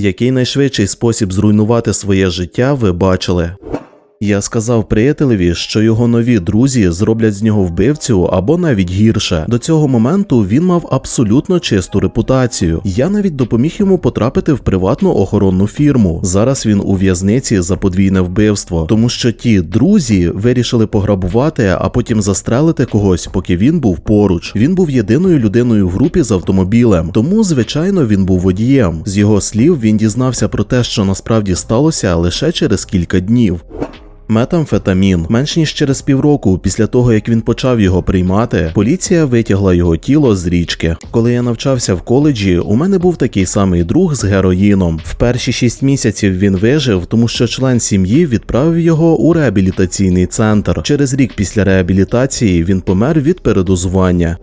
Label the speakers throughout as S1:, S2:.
S1: Який найшвидший спосіб зруйнувати своє життя ви бачили? Я сказав приятелеві, що його нові друзі зроблять з нього вбивцю або навіть гірше. До цього моменту він мав абсолютно чисту репутацію. Я навіть допоміг йому потрапити в приватну охоронну фірму. Зараз він у в'язниці за подвійне вбивство, тому що ті друзі вирішили пограбувати, а потім застрелити когось, поки він був поруч. Він був єдиною людиною в групі з автомобілем, тому звичайно він був водієм. З його слів він дізнався про те, що насправді сталося лише через кілька днів. Метамфетамін. Менш ніж через півроку після того, як він почав його приймати, поліція витягла його тіло з річки. Коли я навчався в коледжі, у мене був такий самий друг з героїном. В перші шість місяців він вижив, тому що член сім'ї відправив його у реабілітаційний центр. Через рік після реабілітації він помер від передозування.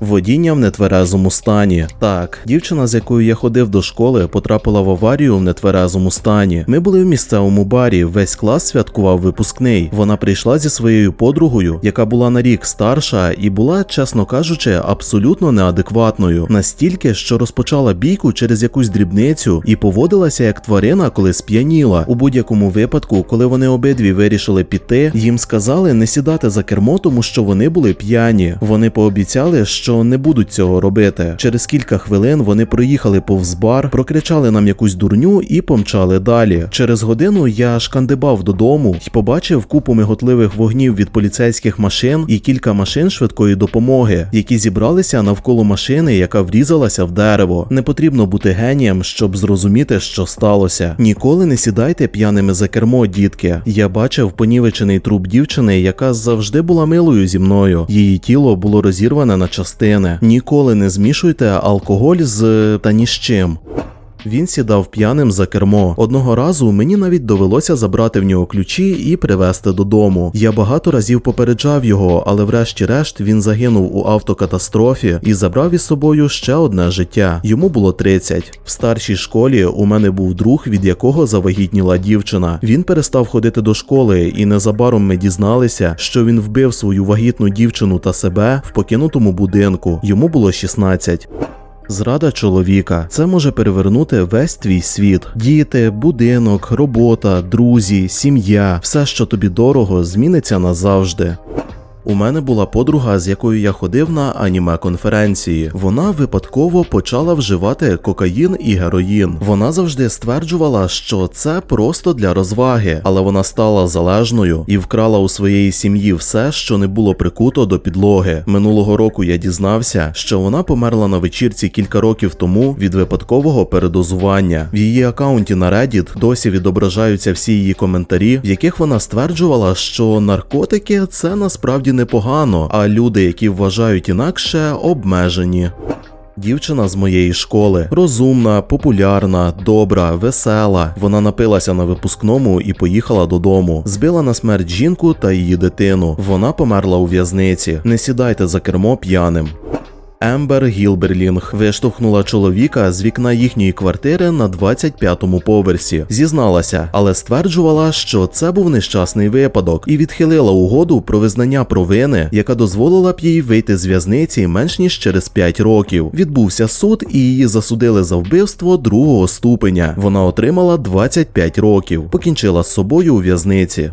S1: Водіння в нетверезому стані. Так, дівчина, з якою я ходив до школи, потрапила в аварію в нетверезому стані. Ми були в місцевому барі. Весь клас святкував випускний. Вона прийшла зі своєю подругою, яка була на рік старша, і була, чесно кажучи, абсолютно неадекватною. Настільки, що розпочала бійку через якусь дрібницю і поводилася як тварина, коли сп'яніла. У будь-якому випадку, коли вони обидві вирішили піти, їм сказали не сідати за кермо, тому що вони були п'яні. Вони пообіцяли, що не будуть цього робити. Через кілька хвилин вони проїхали повз бар, прокричали нам якусь дурню і помчали далі. Через годину я шкандибав додому і побачив купу миготливих вогнів від поліцейських машин і кілька машин швидкої допомоги, які зібралися навколо машини, яка врізалася в дерево. Не потрібно бути генієм, щоб зрозуміти, що сталося. Ніколи не сідайте п'яними за кермо, дітки. Я бачив понівечений труп дівчини, яка завжди була милою зі мною. Її тіло було розірване на частини. Ніколи не змішуйте алкоголь з та ні з чим. Він сідав п'яним за кермо. Одного разу мені навіть довелося забрати в нього ключі і привезти додому. Я багато разів попереджав його, але врешті-решт він загинув у автокатастрофі і забрав із собою ще одне життя. Йому було 30. В старшій школі у мене був друг, від якого завагітніла дівчина. Він перестав ходити до школи, і незабаром ми дізналися, що він вбив свою вагітну дівчину та себе в покинутому будинку. Йому було 16. Зрада чоловіка це може перевернути весь твій світ. Діти, будинок, робота, друзі, сім'я, все, що тобі дорого, зміниться назавжди. У мене була подруга, з якою я ходив на аніме-конференції. Вона випадково почала вживати кокаїн і героїн. Вона завжди стверджувала, що це просто для розваги, але вона стала залежною і вкрала у своєї сім'ї все, що не було прикуто до підлоги. Минулого року я дізнався, що вона померла на вечірці кілька років тому від випадкового передозування. В її акаунті на Reddit досі відображаються всі її коментарі, в яких вона стверджувала, що наркотики це насправді непогано, а люди, які вважають інакше, обмежені. Дівчина з моєї школи розумна, популярна, добра, весела. Вона напилася на випускному і поїхала додому. Збила на смерть жінку та її дитину. Вона померла у в'язниці. Не сідайте за кермо п'яним. Ембер Гілберлінг виштовхнула чоловіка з вікна їхньої квартири на 25-му поверсі. Зізналася, але стверджувала, що це був нещасний випадок, і відхилила угоду про визнання провини, яка дозволила б їй вийти з в'язниці менш ніж через 5 років. Відбувся суд, і її засудили за вбивство другого ступеня. Вона отримала 25 років, покінчила з собою у в'язниці.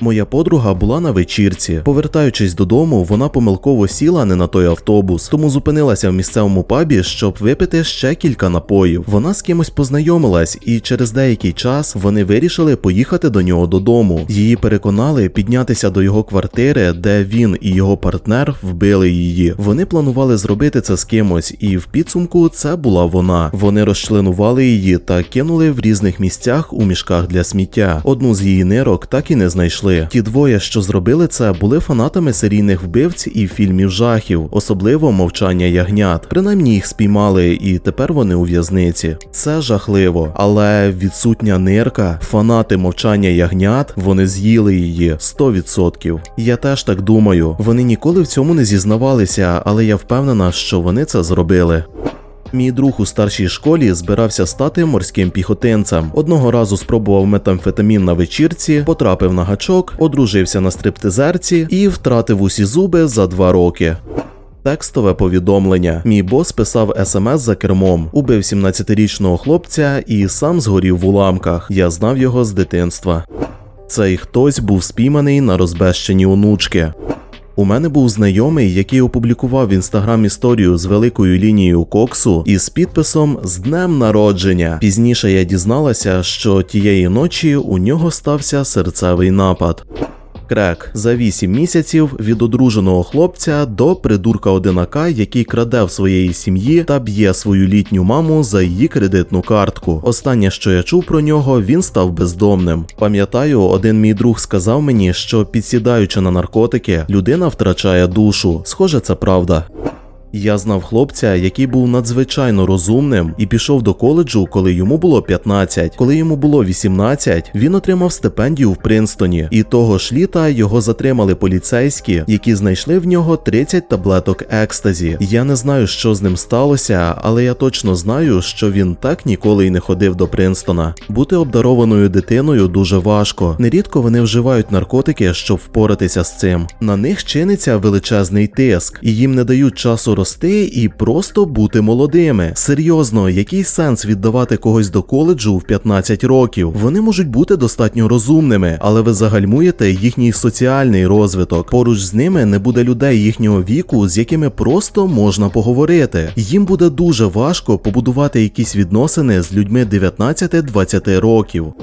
S1: Моя подруга була на вечірці. Повертаючись додому, вона помилково сіла не на той автобус, тому зупинилася в місцевому пабі, щоб випити ще кілька напоїв. Вона з кимось познайомилась, і через деякий час вони вирішили поїхати до нього додому. Її переконали піднятися до його квартири, де він і його партнер вбили її. Вони планували зробити це з кимось, і в підсумку це була вона. Вони розчленували її та кинули в різних місцях у мішках для сміття. Одну з її нирок так і не знайшли знайшли. Ті двоє, що зробили це, були фанатами серійних вбивць і фільмів жахів, особливо мовчання ягнят. Принаймні їх спіймали, і тепер вони у в'язниці. Це жахливо, але відсутня нирка, фанати мовчання ягнят, вони з'їли її 100%. Я теж так думаю. Вони ніколи в цьому не зізнавалися, але я впевнена, що вони це зробили. Мій друг у старшій школі збирався стати морським піхотинцем. Одного разу спробував метамфетамін на вечірці, потрапив на гачок, одружився на стриптизерці і втратив усі зуби за два роки. Текстове повідомлення. Мій бос писав смс за кермом, убив 17-річного хлопця і сам згорів в уламках. Я знав його з дитинства. Цей хтось був спійманий на розбещенні онучки. У мене був знайомий, який опублікував в інстаграм історію з великою лінією коксу із підписом з днем народження. Пізніше я дізналася, що тієї ночі у нього стався серцевий напад. Крек за 8 місяців від одруженого хлопця до придурка одинака, який краде в своєї сім'ї та б'є свою літню маму за її кредитну картку. Останнє, що я чув про нього, він став бездомним. Пам'ятаю, один мій друг сказав мені, що підсідаючи на наркотики, людина втрачає душу. Схоже, це правда. Я знав хлопця, який був надзвичайно розумним і пішов до коледжу, коли йому було 15. Коли йому було 18, він отримав стипендію в Принстоні, і того ж літа його затримали поліцейські, які знайшли в нього 30 таблеток екстазі. Я не знаю, що з ним сталося, але я точно знаю, що він так ніколи й не ходив до Принстона. Бути обдарованою дитиною дуже важко. Нерідко вони вживають наркотики, щоб впоратися з цим. На них чиниться величезний тиск, і їм не дають часу рости і просто бути молодими. Серйозно, який сенс віддавати когось до коледжу в 15 років? Вони можуть бути достатньо розумними, але ви загальмуєте їхній соціальний розвиток. Поруч з ними не буде людей їхнього віку, з якими просто можна поговорити. Їм буде дуже важко побудувати якісь відносини з людьми 19-20 років.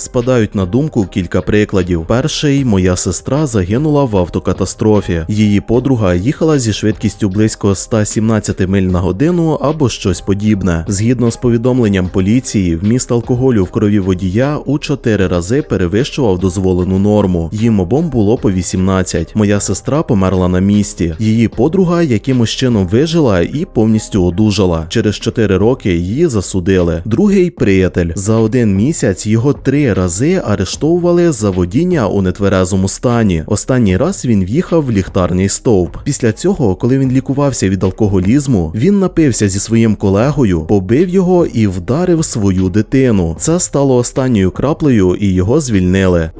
S1: Спадають на думку кілька прикладів. Перший моя сестра загинула в автокатастрофі. Її подруга їхала зі швидкістю близько 117 миль на годину або щось подібне. Згідно з повідомленням поліції, вміст алкоголю в крові водія у 4 рази перевищував дозволену норму. Їм обом було по 18. Моя сестра померла на місці. Її подруга якимось чином вижила і повністю одужала. Через 4 роки її засудили. Другий приятель за один місяць його три рази арештовували за водіння у нетверезому стані. Останній раз він в'їхав в ліхтарний стовп. Після цього, коли він лікувався від алкоголізму, він напився зі своїм колегою, побив його і вдарив свою дитину. Це стало останньою краплею, і його звільнили.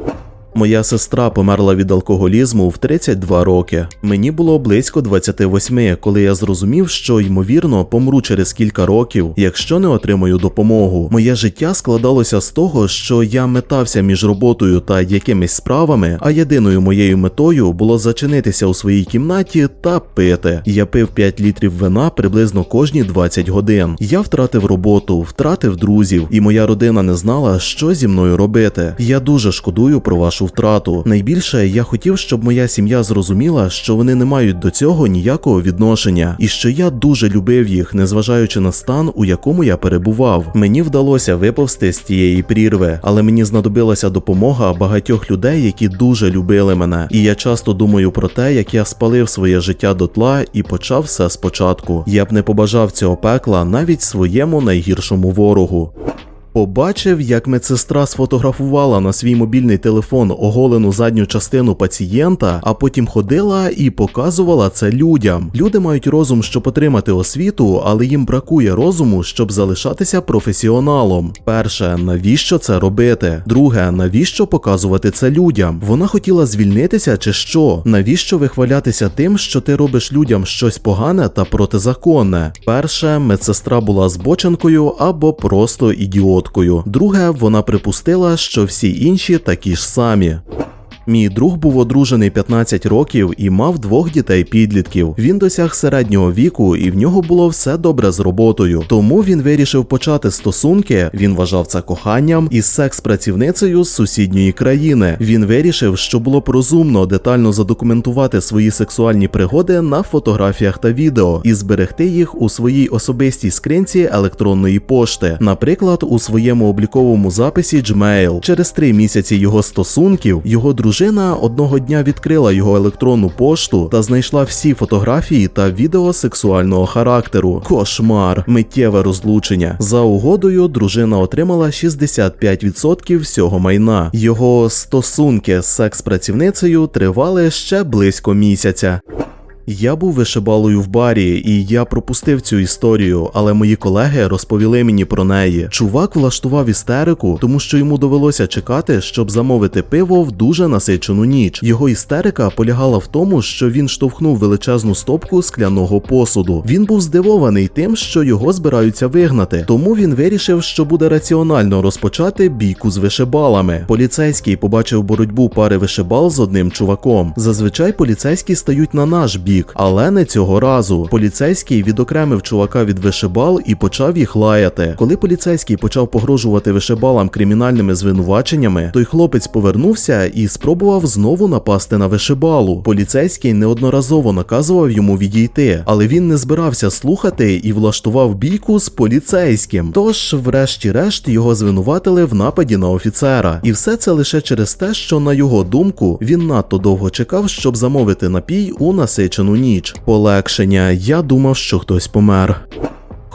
S1: Моя сестра померла від алкоголізму в 32 роки. Мені було близько 28, коли я зрозумів, що ймовірно помру через кілька років, якщо не отримаю допомогу. Моє життя складалося з того, що я метався між роботою та якимись справами, а єдиною моєю метою було зачинитися у своїй кімнаті та пити. Я пив 5 літрів вина приблизно кожні 20 годин. Я втратив роботу, втратив друзів, і моя родина не знала, що зі мною робити. Я дуже шкодую про вашу втрату. Найбільше я хотів, щоб моя сім'я зрозуміла, що вони не мають до цього ніякого відношення, і що я дуже любив їх, незважаючи на стан, у якому я перебував. Мені вдалося виповзти з тієї прірви, але мені знадобилася допомога багатьох людей, які дуже любили мене. І я часто думаю про те, як я спалив своє життя дотла і почав все спочатку. Я б не побажав цього пекла навіть своєму найгіршому ворогу. Побачив, як медсестра сфотографувала на свій мобільний телефон оголену задню частину пацієнта, а потім ходила і показувала це людям. Люди мають розум, щоб отримати освіту, але їм бракує розуму, щоб залишатися професіоналом. Перше, навіщо це робити? Друге, навіщо показувати це людям? Вона хотіла звільнитися чи що? Навіщо вихвалятися тим, що ти робиш людям щось погане та протизаконне? Перше, медсестра була збоченкою або просто ідіот ідіоткою. Друге, вона припустила, що всі інші такі ж самі. Мій друг був одружений 15 років і мав двох дітей-підлітків. Він досяг середнього віку, і в нього було все добре з роботою. Тому він вирішив почати стосунки. Він вважав це коханням із секс-працівницею з сусідньої країни. Він вирішив, що було б розумно детально задокументувати свої сексуальні пригоди на фотографіях та відео і зберегти їх у своїй особистій скринці електронної пошти, наприклад, у своєму обліковому записі Gmail. Через три місяці його стосунків його дружина Дружина одного дня відкрила його електронну пошту та знайшла всі фотографії та відео сексуального характеру. Кошмар, миттєве розлучення. За угодою дружина отримала 65% всього майна. Його стосунки з секс-працівницею тривали ще близько місяця. Я був вишибалою в барі, і я пропустив цю історію, але мої колеги розповіли мені про неї. Чувак влаштував істерику, тому що йому довелося чекати, щоб замовити пиво в дуже насичену ніч. Його істерика полягала в тому, що він штовхнув величезну стопку скляного посуду. Він був здивований тим, що його збираються вигнати, тому він вирішив, що буде раціонально розпочати бійку з вишибалами. Поліцейський побачив боротьбу пари вишибал з одним чуваком. Зазвичай поліцейські стають на наш бік, але не цього разу. Поліцейський відокремив чувака від вишибал і почав їх лаяти. Коли поліцейський почав погрожувати вишибалам кримінальними звинуваченнями, той хлопець повернувся і спробував знову напасти на вишибалу. Поліцейський неодноразово наказував йому відійти, але він не збирався слухати і влаштував бійку з поліцейським. Тож, врешті-решт, його звинуватили в нападі на офіцера. І все це лише через те, що на його думку він надто довго чекав, щоб замовити напій у насичену ніч. Полегшення. Я думав, що хтось помер.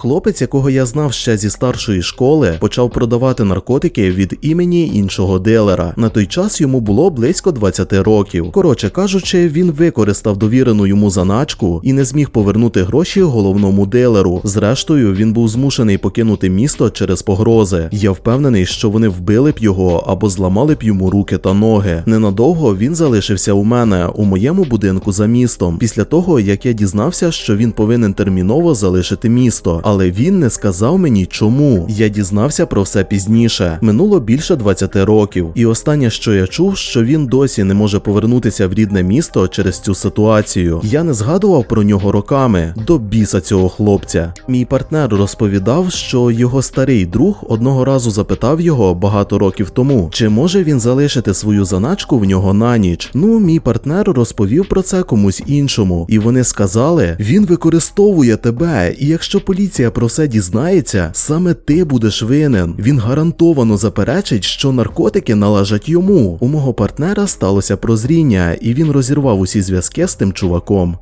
S1: Хлопець, якого я знав ще зі старшої школи, почав продавати наркотики від імені іншого дилера. На той час йому було близько 20 років. Коротше кажучи, він використав довірену йому заначку і не зміг повернути гроші головному дилеру. Зрештою, він був змушений покинути місто через погрози. Я впевнений, що вони вбили б його або зламали б йому руки та ноги. Ненадовго він залишився у мене у моєму будинку за містом. Після того, як я дізнався, що він повинен терміново залишити місто але він не сказав мені чому. Я дізнався про все пізніше. Минуло більше 20 років, і останнє, що я чув, що він досі не може повернутися в рідне місто через цю ситуацію. Я не згадував про нього роками до біса цього хлопця. Мій партнер розповідав, що його старий друг одного разу запитав його багато років тому, чи може він залишити свою заначку в нього на ніч. Ну, мій партнер розповів про це комусь іншому, і вони сказали: він використовує тебе, і якщо поліція про це дізнається, саме ти будеш винен. Він гарантовано заперечить, що наркотики належать йому. У мого партнера сталося прозріння, і він розірвав усі зв'язки з тим чуваком.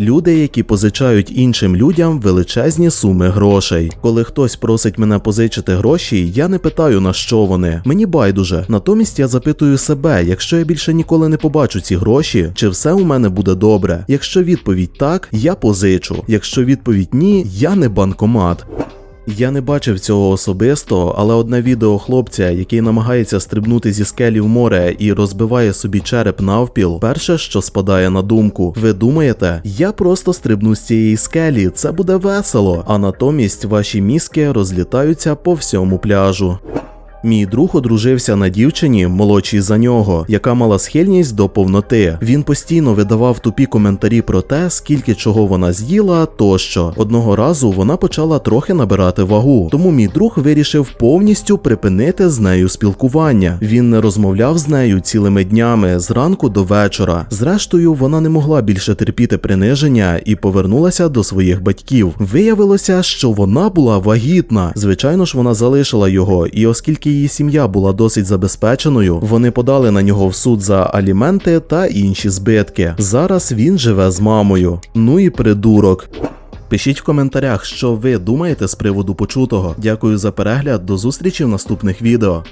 S1: Люди, які позичають іншим людям величезні суми грошей. Коли хтось просить мене позичити гроші, я не питаю на що вони. Мені байдуже. Натомість я запитую себе, якщо я більше ніколи не побачу ці гроші, чи все у мене буде добре. Якщо відповідь так, я позичу. Якщо відповідь ні, я не банкомат. Я не бачив цього особисто, але одне відео хлопця, який намагається стрибнути зі скелі в море і розбиває собі череп навпіл, перше, що спадає на думку. Ви думаєте, я просто стрибну з цієї скелі, це буде весело, а натомість ваші мізки розлітаються по всьому пляжу. Мій друг одружився на дівчині, молодшій за нього, яка мала схильність до повноти. Він постійно видавав тупі коментарі про те, скільки чого вона з'їла, тощо. Одного разу вона почала трохи набирати вагу, тому мій друг вирішив повністю припинити з нею спілкування. Він не розмовляв з нею цілими днями зранку до вечора. Зрештою, вона не могла більше терпіти приниження і повернулася до своїх батьків. Виявилося, що вона була вагітна. Звичайно ж, вона залишила його, і оскільки її сім'я була досить забезпеченою, вони подали на нього в суд за аліменти та інші збитки. Зараз він живе з мамою. Ну і придурок. Пишіть в коментарях, що ви думаєте з приводу почутого. Дякую за перегляд, до зустрічі в наступних відео.